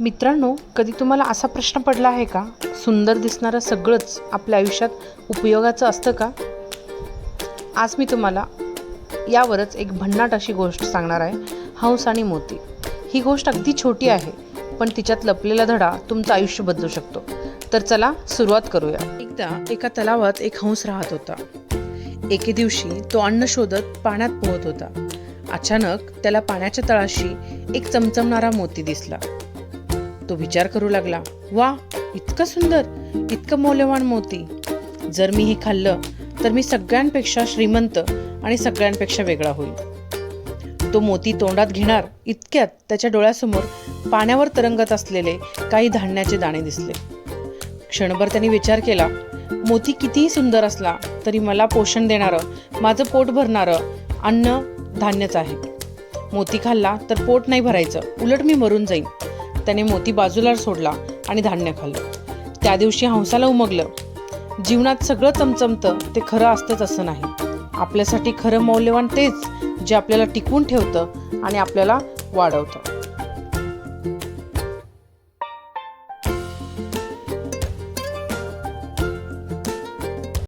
मित्रांनो कधी तुम्हाला असा प्रश्न पडला आहे का? सुंदर दिसणारं सगळंच आपल्या आयुष्यात उपयोगाचं असतं का? आज मी तुम्हाला यावरच एक भन्नाट अशी गोष्ट सांगणार आहे हंस आणि मोती. ही गोष्ट अगदी छोटी आहे पण तिच्यात लपलेला धडा तुमचं आयुष्य बदलू शकतो. तर चला सुरुवात करूया. एकदा एका तलावात एक हंस राहत होता. एके दिवशी तो अन्न शोधत पाण्यात पोहत होता. अचानक त्याला पाण्याच्या तळाशी एक चमचमणारा मोती दिसला. तो विचार करू लागला वा इतकं सुंदर इतकं मौल्यवान मोती. जर मी हे खाल्लं तर मी सगळ्यांपेक्षा श्रीमंत आणि सगळ्यांपेक्षा वेगळा होईल. तो मोती तोंडात घेणार इतक्यात त्याच्या डोळ्यासमोर पाण्यावर तरंगत असलेले काही धान्याचे दाणे दिसले. क्षणभर त्यांनी विचार केला मोती कितीही सुंदर असला तरी मला पोषण देणारं माझं पोट भरणारं अन्न धान्यच आहे. मोती खाल्ला तर पोट नाही भरायचं उलट मी मरून जाईन. त्याने मोती बाजूला सोडला आणि धान्य खाल्लं. त्या दिवशी हंसाला उमगलं जीवनात सगळं चमचमतं ते खरं असतंच असं नाही. आपल्यासाठी खरं मौल्यवान तेच जे आपल्याला टिकवून ठेवतं आणि आपल्याला वाढवतं.